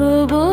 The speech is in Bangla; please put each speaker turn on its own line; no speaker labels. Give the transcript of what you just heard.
শুভ